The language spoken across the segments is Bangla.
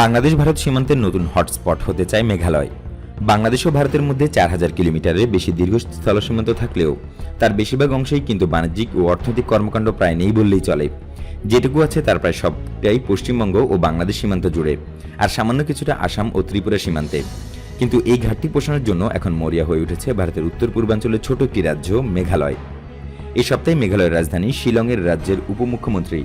বাংলাদেশ ভারত সীমান্তের নতুন হটস্পট হতে চায় মেঘালয়। বাংলাদেশ ও ভারতের মধ্যে চার হাজার কিলোমিটারের বেশি দীর্ঘ স্থল সীমান্ত থাকলেও তার বেশিরভাগ অংশেই কিন্তু বাণিজ্যিক ও অর্থনৈতিক কর্মকাণ্ড প্রায় নেই বললেই চলে। যেটুকু আছে তার প্রায় সবটাই পশ্চিমবঙ্গ ও বাংলাদেশ সীমান্ত জুড়ে, আর সামান্য কিছুটা আসাম ও ত্রিপুরা সীমান্তে। কিন্তু এই ঘাটতি পোষণের জন্য এখন মরিয়া হয়ে উঠেছে ভারতের উত্তর পূর্বাঞ্চলের ছোট একটি রাজ্য মেঘালয়। এই সপ্তাহে মেঘালয়ের রাজধানী শিলংয়ের রাজ্যের উপমুখ্যমন্ত্রী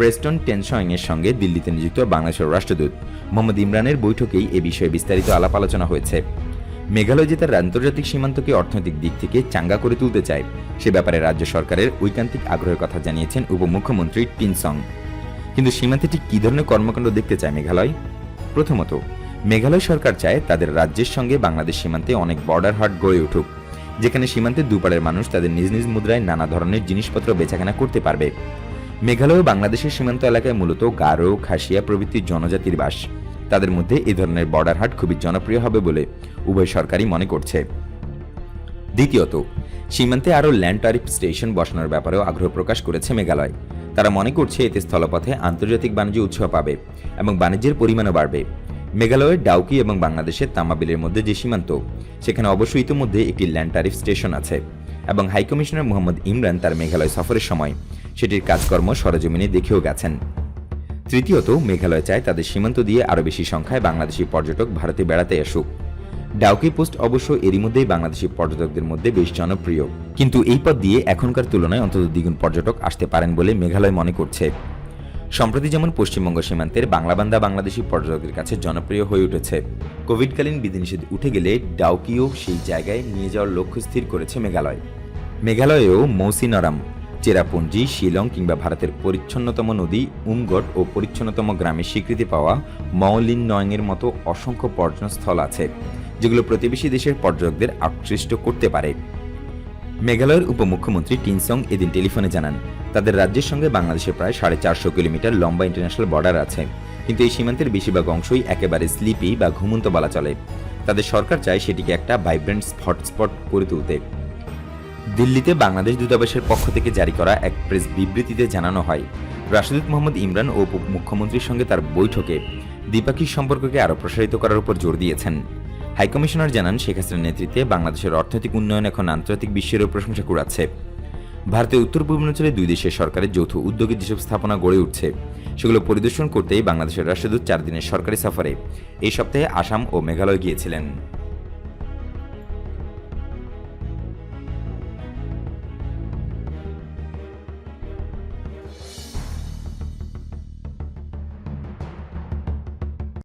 প্রেস্টন টেনসং এর সঙ্গে দিল্লিতে নিযুক্ত বাংলাদেশের রাষ্ট্রদূত মোহাম্মদ ইমরানের বৈঠকেই এ বিষয়ে বিস্তারিত আলাপ আলোচনা হয়েছে। মেঘালয় যে তার আন্তর্জাতিক সীমান্তকে অর্থনৈতিক দিক থেকে চাঙ্গা করে তুলতে চায়, সে ব্যাপারে রাজ্য সরকারের ঐকান্তিক আগ্রহের কথা জানিয়েছেন উপমুখ্যমন্ত্রী টিনসং কিন্তু সীমান্তে ঠিক কী ধরনের কর্মকাণ্ড দেখতে চায় মেঘালয়? প্রথমত, মেঘালয় সরকার চায় তাদের রাজ্যের সঙ্গে বাংলাদেশ সীমান্তে অনেক বর্ডার হাট গড়ে উঠুক, যেখানে সীমান্তের দুপারের মানুষ তাদের নিজ নিজ মুদ্রায় নানা ধরনের জিনিসপত্র বেচাকেনা করতে পারবে। মেঘালয় বাংলাদেশের সীমান্ত এলাকায় মূলত গারো, খাসিয়া প্রভৃতি জনজাতির বাস। তাদের মধ্যে এ ধরনের বর্ডার হাট খুবই জনপ্রিয় হবে বলে উভয় সরকারই মনে করছে। দ্বিতীয়ত, সীমান্তে আরও ল্যান্ড ট্যারিফ স্টেশন বসানোর ব্যাপারেও আগ্রহ প্রকাশ করেছে মেঘালয়। তারা মনে করছে এতে স্থলপথে আন্তর্জাতিক বাণিজ্য উৎসাহ পাবে এবং বাণিজ্যের পরিমাণও বাড়বে। মেঘালয়ের ডাউকি এবং বাংলাদেশের তামাবিলের মধ্যে যে সীমান্ত, সেখানে অবশ্য ইতিমধ্যে একটি ল্যান্ড ট্যারিফ স্টেশন আছে এবং হাইকমিশনার মোহাম্মদ ইমরান তার মেঘালয় সফরের সময় সেটির কাজকর্ম সরজমিনে দেখেও গেছেন। তৃতীয়ত, মেঘালয় চায় তাদের সীমান্ত দিয়ে আরও বেশি সংখ্যায় বাংলাদেশি পর্যটক ভারতে বেড়াতে আসুক। ডাউকি পোস্ট অবশ্য এরই মধ্যেই বাংলাদেশি পর্যটকদের মধ্যে বেশ জনপ্রিয়। কিন্তু এই পথ দিয়ে এখনকার তুলনায় অন্তত দ্বিগুণ পর্যটক আসতে পারেন বলে মেঘালয় মনে করছে। সম্প্রতি যেমন পশ্চিমবঙ্গ সীমান্তের বাংলাবান্ধা বাংলাদেশি পর্যটকদের কাছে জনপ্রিয় হয়ে উঠেছে। কোভিডকালীন বিধিনিষেধ উঠে গেলে ডাউকিও সেই জায়গায় নিয়ে যাওয়ার লক্ষ্য স্থির করেছে মেঘালয়। মেঘালয়েও মৌসিনরাম চেরাপুঞ্জি, শিলং কিংবা ভারতের পরিচ্ছন্নতম নদী, উমগট ও পরিচ্ছন্নতম গ্রামের স্বীকৃতি পাওয়া মৌলিন নয়ংয়ের মতো অসংখ্য পর্যটনস্থল আছে, যেগুলো প্রতিবেশী দেশের পর্যটকদের আকৃষ্ট করতে পারে। মেঘালয়ের উপমুখ্যমন্ত্রী টিনসং এদিন টেলিফোনে জানান, তাদের রাজ্যের সঙ্গে বাংলাদেশের প্রায় সাড়ে চারশো কিলোমিটার লম্বা ইন্টারন্যাশনাল বর্ডার আছে, কিন্তু এই সীমান্তের বেশিরভাগ অংশই একেবারে স্লিপি বা ঘুমন্ত বলা চলে। তাদের সরকার চায় সেটিকে একটা ভাইব্রেন্ট হটস্পট করে তুলতে। দিল্লিতে বাংলাদেশ দূতাবাসের পক্ষ থেকে জারি করা এক প্রেস বিবৃতিতে জানানো হয়, রাষ্ট্রদূত মোহাম্মদ ইমরান ও মুখ্যমন্ত্রীর সঙ্গে তার বৈঠকে দ্বিপাক্ষিক সম্পর্ককে আরও প্রসারিত করার উপর জোর দিয়েছেন। হাইকমিশনার জানান, শেখ হাসিনার নেতৃত্বে বাংলাদেশের অর্থনৈতিক উন্নয়ন এখন আন্তর্জাতিক বিশ্বেরও প্রশংসা কুড়াচ্ছে। ভারতের উত্তর পূর্বাঞ্চলে দুই দেশের সরকারের যৌথ উদ্যোগে যেসব স্থাপনা গড়ে উঠছে, সেগুলো পরিদর্শন করতেই বাংলাদেশের রাষ্ট্রদূত চার দিনের সরকারি সফরে এই সপ্তাহে আসাম ও মেঘালয় গিয়েছিলেন।